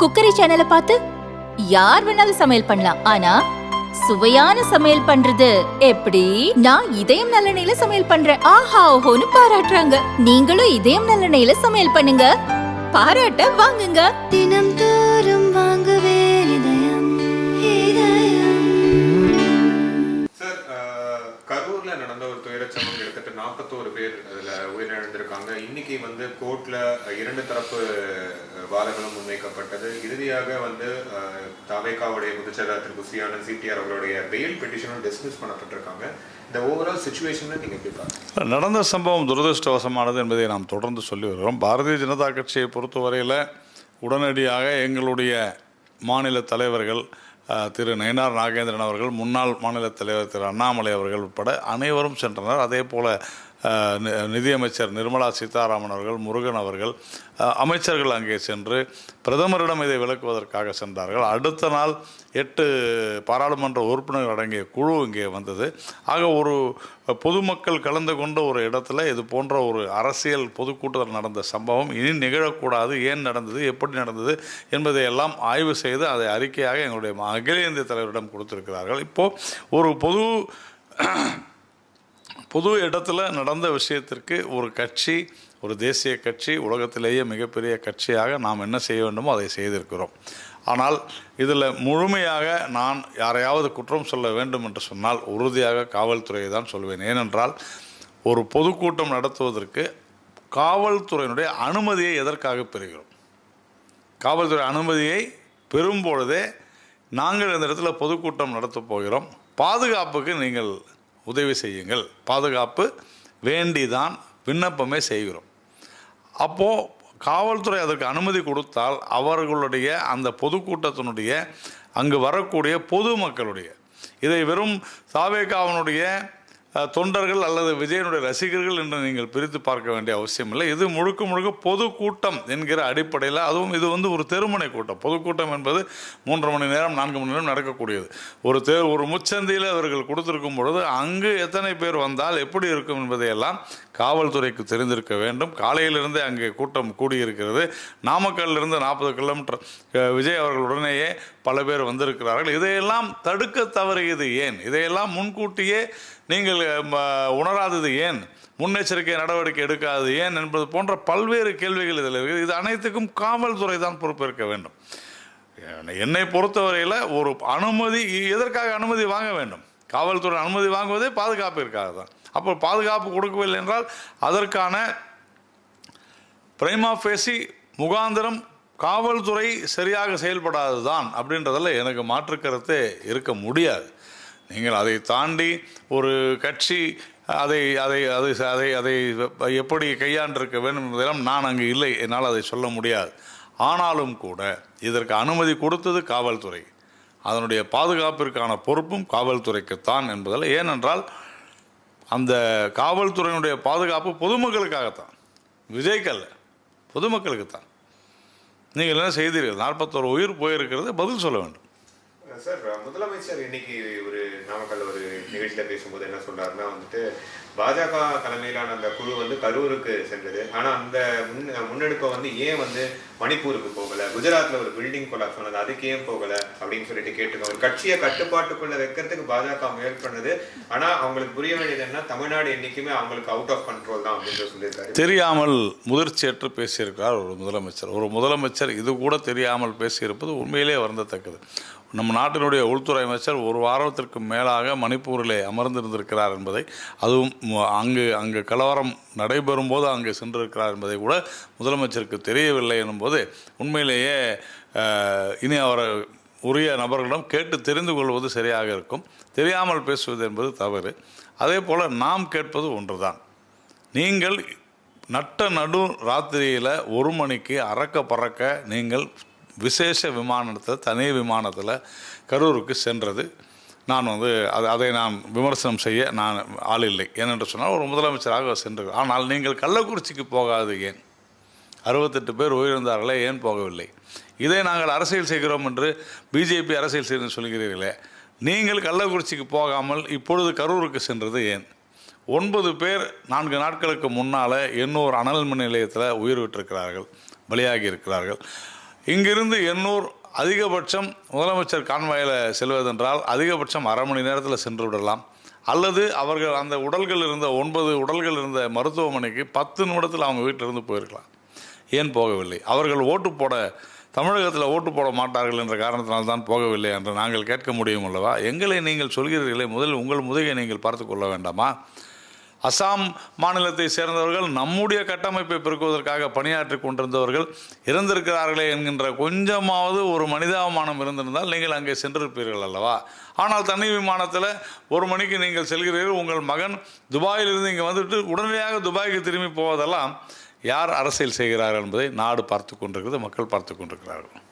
Cookery சேனலை பார்த்து யார் வேணாலும் சமையல் பண்ணலாம். ஆனா சுவையான சமையல் பண்றது எப்படி? நான் இதயம் நல்லெண்ணெயில சமையல் பண்றேன். ஆஹா ஓஹோன்னு பாராட்டுறாங்க. நீங்களும் இதயம் நல்லெண்ணெயில சமையல் பண்ணுங்க. பாராட்ட வாங்குங்க. தினம் தோறும் வாங்குவே இதயம் இதயம். சார் கரூர்ல நடந்த ஒரு துயரச் சம்பவம் கிட்டத்தட்ட நாற்பத்தோரு பேர் அதுல உயிரிழந்திருக்காங்க. இன்னைக்கு வந்து கோர்ட்ல இரண்டு தரப்பு வாதங்களும் முன்வைக்கப்பட்டது. இறுதியாக வந்து அஹ், தவேகாவுடைய பொதுச்செயலாளர் திரு குசியானந்த் சிபிஆர் அவர்களுடைய பெயில் பெட்டிஷனும் டிஸ்மிஸ் பண்ணப்பட்டிருக்காங்க. இந்த ஓவரால் சுச்சுவேஷனை நீங்கள் எப்படி நடந்த சம்பவம் துரதிருஷ்டவசமானது என்பதை நாம் தொடர்ந்து சொல்லி வருகிறோம். பாரதிய ஜனதா கட்சியை பொறுத்தவரையில் உடனடியாக எங்களுடைய மாநில தலைவர்கள் திரு நயனார் நாகேந்திரன் அவர்கள் முன்னாள் மாநில தலைவர் திரு அண்ணாமலை அவர்கள் உட்பட அனைவரும் சென்றனர். அதே போல் நிதியமைச்சர் நிர்மலா சீதாராமன் அவர்கள் முருகன் அவர்கள் அமைச்சர்கள் அங்கே சென்று பிரதமரிடம் இதை விளக்குவதற்காக சென்றார்கள். அடுத்த நாள் எட்டு பாராளுமன்ற உறுப்பினர்கள் அடங்கிய குழு இங்கே வந்தது. ஆக ஒரு பொதுமக்கள் கலந்து கொண்ட ஒரு இடத்துல இது போன்ற ஒரு அரசியல் பொதுக்கூட்டத்தில் நடந்த சம்பவம் இனி நிகழக்கூடாது. ஏன் நடந்தது? எப்படி நடந்தது? என்பதை எல்லாம் ஆய்வு செய்து அதை அறிக்கையாக எங்களுடைய அகில இந்திய தலைவரிடம் கொடுத்திருக்கிறார்கள். இப்போது ஒரு பொது பொது இடத்துல நடந்த விஷயத்திற்கு ஒரு கட்சி ஒரு தேசிய கட்சி உலகத்திலேயே மிகப்பெரிய கட்சியாக நாம் என்ன செய்ய வேண்டுமோ அதை செய்திருக்கிறோம். ஆனால் இதில் முழுமையாக நான் யாரையாவது குற்றம் சொல்ல வேண்டும் என்று சொன்னால் உறுதியாக காவல்துறையை தான் சொல்வேன். ஏனென்றால் ஒரு பொதுக்கூட்டம் நடத்துவதற்கு காவல்துறையினுடைய அனுமதியை எதற்காக பெறுகிறோம்? காவல்துறை அனுமதியை பெறும்பொழுதே நாங்கள் இந்த இடத்துல பொதுக்கூட்டம் நடத்தப் போகிறோம். பாதுகாப்புக்கு நீங்கள் உதவி செய்யுங்கள். பாதுகாப்பு வேண்டிதான் விண்ணப்பமே செய்கிறோம். அப்போது காவல்துறை அதற்கு அனுமதி கொடுத்தால் அவர்களுடைய அந்த பொதுக்கூட்டத்தினுடைய அங்கு வரக்கூடிய பொதுமக்களுடைய இதை வெறும் சாவேகாவனுடைய தொண்டர்கள் அல்லது விஜயனுடைய ரசிகர்கள் என்று நீங்கள் பிரித்து பார்க்க வேண்டிய அவசியம் இல்லை இது முழுக்க முழுக்க பொதுக்கூட்டம் என்கிற அடிப்படையில் அதுவும் இது வந்து ஒரு தெருமுனை கூட்டம். பொதுக்கூட்டம் என்பது மூன்று மணி நேரம் நான்கு மணி நேரம் நடக்கக்கூடியது. ஒரு தெரு ஒரு முச்சந்தியில் அவர்கள் கொடுத்திருக்கும் பொழுது அங்கு எத்தனை பேர் வந்தால் எப்படி இருக்கும் என்பதையெல்லாம் காவல்துறைக்கு தெரிந்திருக்க வேண்டும். காலையிலிருந்தே அங்கே கூட்டம் கூடியிருக்கிறது. நாமக்கல்லிருந்து நாற்பது கிலோமீட்டர் விஜய் அவர்கள் உடனேயே பல பேர் வந்திருக்கிறார்கள். இதையெல்லாம் தடுக்க தவறியது ஏன்? இதையெல்லாம் முன்கூட்டியே நீங்கள் ம, உணராதது ஏன்? முன்னெச்சரிக்கை நடவடிக்கை எடுக்காது ஏன்? என்பது போன்ற பல்வேறு கேள்விகள் இதில் இருக்குது. இது அனைத்துக்கும் காவல்துறை தான் பொறுப்பேற்க வேண்டும். என்னை பொறுத்தவரையில் ஒரு அனுமதி எதற்காக அனுமதி வாங்க வேண்டும்? காவல்துறை அனுமதி வாங்குவதே பாதுகாப்பிற்காக தான். அப்போ பாதுகாப்பு கொடுக்கவில்லை என்றால் அதற்கான பிரைமா பேசி முகாந்திரம் காவல்துறை சரியாக செயல்படாது தான் அப்படின்றதில் எனக்கு மாற்று கருத்து இருக்க முடியாது. நீங்கள் அதை தாண்டி ஒரு கட்சி அதை அதை அதை அதை அதை எப்படி கையாண்டிருக்க வேண்டும் என்பதெல்லாம் நான் அங்கு இல்லை. என்னால் அதை சொல்ல முடியாது. ஆனாலும் கூட இதற்கு அனுமதி கொடுத்தது காவல்துறை. அதனுடைய பாதுகாப்பிற்கான பொறுப்பும் காவல்துறைக்குத்தான் என்பதில் ஏனென்றால் அந்த காவல்துறையினுடைய பாதுகாப்பு பொதுமக்களுக்காகத்தான். விஜய்க்கல்ல பொதுமக்களுக்கு தான் நீங்கள் என்ன செய்தீர்கள்? நாற்பத்தோரு உயிர் போயிருக்கிறது பதில் சொல்ல வேண்டும். சார் முதலமைச்சர் இன்னைக்கு ஒரு நாமக்கல் ஒரு நிகழ்ச்சியில பேசும்போது என்ன சொல்றாருன்னா வந்துட்டு பாஜக தலைமையிலான அந்த குழு வந்து கரூருக்கு சென்றது. ஆனா அந்த முன் முன்னெடுப்பை வந்து ஏன் வந்து மணிப்பூருக்கு போகல? குஜராத்ல ஒரு பில்டிங் கொலாப்ஸ் சொன்னது அதுக்கு ஏன் போகல? அப்படின்னு சொல்லிட்டு கேட்டுக்கோங்க ஒரு கட்சியை கட்டுப்பாட்டுக்குள்ள வைக்கிறதுக்கு பாஜக முயற்சி பண்ணது. ஆனா அவங்களுக்கு புரிய வேண்டியது என்ன தமிழ்நாடு என்னைக்குமே அவங்களுக்கு அவுட் ஆஃப் கண்ட்ரோல் தான் அப்படின்னு சொல்லியிருக்காரு. தெரியாமல் முதிர்ச்சியற்று பேசியிருக்கிறார் ஒரு முதலமைச்சர். ஒரு முதலமைச்சர் இது கூட தெரியாமல் பேசியிருப்பது உண்மையிலே வருந்தத்தக்கது. நம்ம நாட்டினுடைய உள்துறை அமைச்சர் ஒரு வாரத்திற்கு மேலாக மணிப்பூரிலே அமர்ந்திருந்திருக்கிறார் என்பதை அதுவும் அங்கு அங்கு கலவரம் நடைபெறும் போது அங்கு சென்றிருக்கிறார் என்பதை கூட முதலமைச்சருக்கு தெரியவில்லை எனும்போது உண்மையிலேயே இனி அவரை உரிய நபர்களிடம் கேட்டு தெரிந்து கொள்வது சரியாக இருக்கும். தெரியாமல் பேசுவது என்பது தவறு. அதே போல் நாம் கேட்பது ஒன்றுதான். நீங்கள் நட்ட நடு ராத்திரியில் ஒரு மணிக்கு அறக்க பறக்க நீங்கள் விசேஷ விமானத்தில் தனி விமானத்தில் கரூருக்கு சென்றது. நான் வந்து அது அதை நான் விமர்சனம் செய்ய நான் ஆள் இல்லை. ஏனென்று சொன்னால் ஒரு முதலமைச்சராக சென்று. ஆனால் நீங்கள் கள்ளக்குறிச்சிக்கு போகாது ஏன்? அறுபத்தெட்டு பேர் உயிரிழந்தார்களே ஏன் போகவில்லை? இதை நாங்கள் அரசியல் செய்கிறோம் என்று பிஜேபி அரசியல் செய்து சொல்கிறீர்களே. நீங்கள் கள்ளக்குறிச்சிக்கு போகாமல் இப்பொழுது கரூருக்கு சென்றது ஏன்? ஒன்பது பேர் நான்கு நாட்களுக்கு முன்னால் இன்னொரு அனல் மின் நிலையத்தில் உயிர் விட்டிருக்கிறார்கள் பலியாகி இருக்கிறார்கள். இங்கிருந்து எண்ணூர் அதிகபட்சம் முதலமைச்சர் கான்வாயில் செல்வதென்றால் அதிகபட்சம் அரை மணி நேரத்தில் சென்று விடலாம். அல்லது அவர்கள் அந்த உடல்கள் இருந்த ஒன்பது உடல்கள் இருந்த மருத்துவமனைக்கு பத்து நிமிடத்தில் அவங்க வீட்டிலிருந்து போயிருக்கலாம். ஏன் போகவில்லை? அவர்கள் ஓட்டு போட தமிழகத்தில் ஓட்டு போட மாட்டார்கள் என்ற காரணத்தினால் தான் போகவில்லை என்று நாங்கள் கேட்க முடியும் அல்லவா? எங்களை நீங்கள் சொல்கிறீர்களே முதலில் உங்கள் முதுகை நீங்கள் பார்த்து கொள்ள வேண்டாமா? அசாம் மாநிலத்தை சேர்ந்தவர்கள் நம்முடைய கட்டமைப்பை பெருக்குவதற்காக பணியாற்றி கொண்டிருந்தவர்கள் இறந்திருக்கிறார்களே என்கின்ற கொஞ்சமாவது ஒரு மனிதாபிமானம் இருந்திருந்தால் நீங்கள் அங்கே சென்றிருப்பீர்கள் அல்லவா? ஆனால் தனி விமானத்தில் ஒரு மணிக்கு நீங்கள் செல்கிறீர்கள் உங்கள் மகன் துபாயிலிருந்து இங்கே வந்துட்டு உடனடியாக துபாய்க்கு திரும்பி போவதெல்லாம் யார் அரசியல் செய்கிறார்கள் என்பதை நாடு பார்த்து கொண்டிருக்கிறது மக்கள் பார்த்து கொண்டிருக்கிறார்கள்.